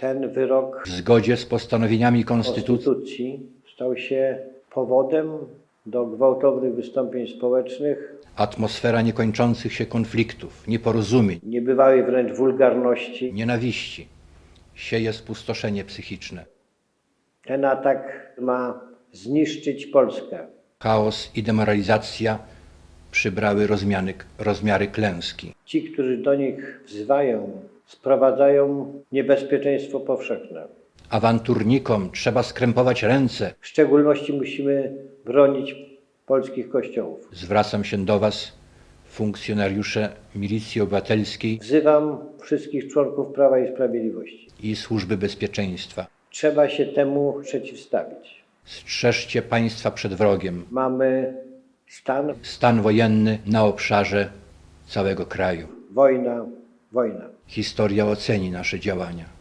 Ten wyrok w zgodzie z postanowieniami Konstytucji Konstytucji stał się powodem do gwałtownych wystąpień społecznych, atmosfera niekończących się konfliktów, nieporozumień, niebywałej wręcz wulgarności. nienawiści sieje spustoszenie psychiczne. Ten atak ma zniszczyć Polskę. Chaos i demoralizacja przybrały rozmiany, rozmiary klęski. Ci, którzy do nich wzywają, sprowadzają niebezpieczeństwo powszechne. Awanturnikom trzeba skrępować ręce. W szczególności musimy bronić polskich kościołów. Zwracam się do Was, funkcjonariusze Milicji Obywatelskiej Wzywam wszystkich członków Prawa i Sprawiedliwości. i Służby Bezpieczeństwa. Trzeba się temu przeciwstawić. Strzeżcie państwa przed wrogiem. Mamy stan, Stan wojenny na obszarze całego kraju. wojna, wojna. Historia oceni nasze działania.